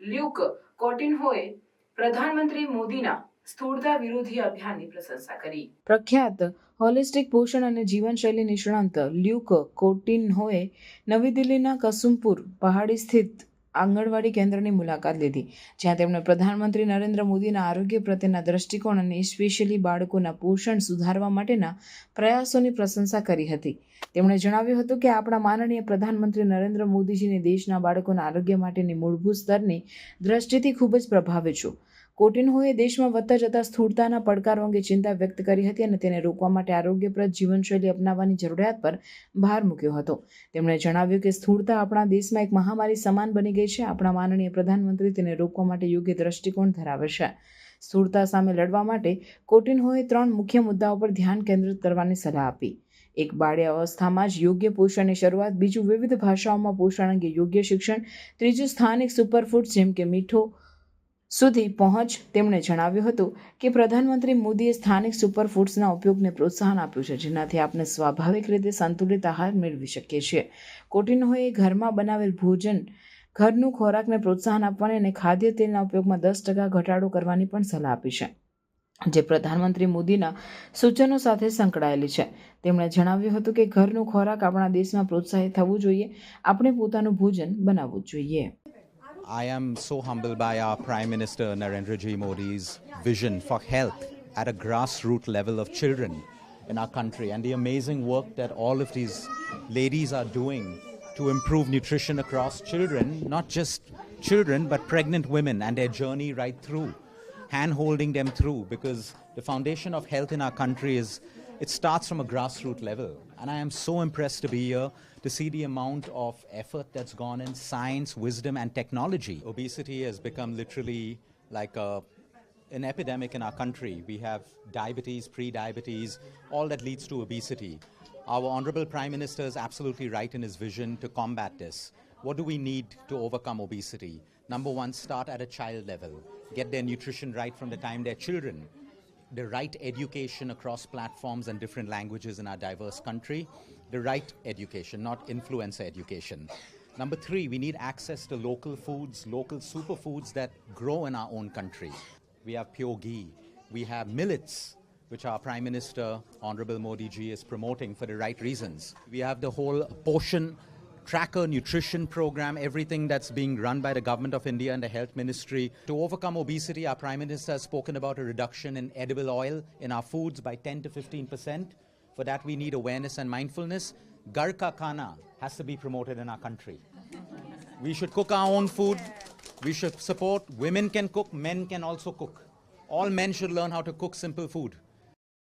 Luke કોટિન્હોએ પ્રધાનમંત્રી મોદીના સ્થૂળતા વિરોધી અભિયાનની પ્રશંસા કરી. પ્રખ્યાત હોલિસ્ટિક પોષણ અને જીવનશૈલી નિષ્ણાંત લ્યુક કોટિન્હોએ નવી દિલ્હીના કસુમપુર પહાડી સ્થિત આંગણવાડી કેન્દ્રની મુલાકાત લીધી, જ્યાં તેમણે પ્રધાનમંત્રી નરેન્દ્ર મોદીના આરોગ્ય પ્રત્યેના દ્રષ્ટિકોણ અને સ્પેશિયલી બાળકોના પોષણ સુધારવા માટેના પ્રયાસોની પ્રશંસા કરી હતી. તેમણે જણાવ્યું હતું કે આપણા માનનીય પ્રધાનમંત્રી નરેન્દ્ર મોદીજીની દેશના બાળકોના આરોગ્ય માટેની મૂળભૂત સ્તરની દ્રષ્ટિથી ખૂબ જ પ્રભાવિત છું. કોટિન્હોએ દેશમાં વધતા જતા સ્થૂળતાના પડકારો અંગે ચિંતા વ્યક્ત કરી હતી અને તેને રોકવા માટે આરોગ્યપ્રદ જીવનશૈલી અપનાવવાની જરૂરિયાત પર ભાર મૂક્યો હતો. તેમણે જણાવ્યું કે સ્થૂળતા આપણા દેશમાં એક મહામારી સમાન બની ગઈ છે. આપણા માનનીય પ્રધાનમંત્રી તેને રોકવા માટે યોગ્ય દ્રષ્ટિકોણ ધરાવે છે. સ્થૂળતા સામે લડવા માટે કોટિન્હોએ ત્રણ મુખ્ય મુદ્દાઓ પર ધ્યાન કેન્દ્રિત કરવાની સલાહ આપી. એક, બાળ્ય અવસ્થામાં જ યોગ્ય પોષણની શરૂઆત. બીજું, વિવિધ ભાષાઓમાં પોષણ અંગે યોગ્ય શિક્ષણ. ત્રીજું, સ્થાનિક સુપરફૂડ જેમ કે મીઠો સુધી પહોંચ તેમણે જણાવ્યું હતું કે પ્રધાનમંત્રી મોદીએ સ્થાનિક સુપરફૂડ્સના ઉપયોગને પ્રોત્સાહન આપ્યું છે, જેનાથી આપણે સ્વાભાવિક રીતે સંતુલિત આહાર મેળવી શકીએ છીએ. કોટિનોએ ઘરમાં બનાવેલ ભોજન, ઘરનું ખોરાકને પ્રોત્સાહન આપવાની અને ખાદ્ય તેલના ઉપયોગમાં દસ ટકા ઘટાડો કરવાની પણ સલાહ આપી છે, જે પ્રધાનમંત્રી મોદીના સૂચનો સાથે સંકળાયેલી છે. તેમણે જણાવ્યું હતું કે ઘરનું ખોરાક આપણા દેશમાં પ્રોત્સાહિત થવું જોઈએ, આપણે પોતાનું ભોજન બનાવવું જોઈએ. I am so humbled by our Prime Minister Narendra Ji Modi's vision for health at a grassroots level of children in our country and the amazing work that all of these ladies are doing to improve nutrition across children, not just children, but pregnant women and their journey right through, hand holding them through because the foundation of health in our country is it starts from a grassroots level. And I am so impressed to be here to see the amount of effort that's gone in science, wisdom, and technology. Obesity has become literally like a, an epidemic in our country. We have diabetes, pre diabetes, all that leads to obesity. Our Honorable Prime Minister is absolutely right in his vision to combat this. What do we need to overcome obesity? Number one, start at a child level. Get their nutrition right from the time they're children the right education across platforms and different languages in our diverse country, the right education, not influencer education. Number three, we need access to local foods, local superfoods that grow in our own country. We have pure ghee, we have millets, which our Prime Minister, Honorable Modi ji, is promoting for the right reasons. We have the whole portion tracker nutrition program, everything that's being run by the government of India and the health ministry. To overcome obesity, our prime minister has spoken about a reduction in edible oil in our foods by 10 to 15 percent. For that, we need awareness and mindfulness. Gar ka khana has to be promoted in our country. We should cook our own food. We should support women can cook, men can also cook. All men should learn how to cook simple food.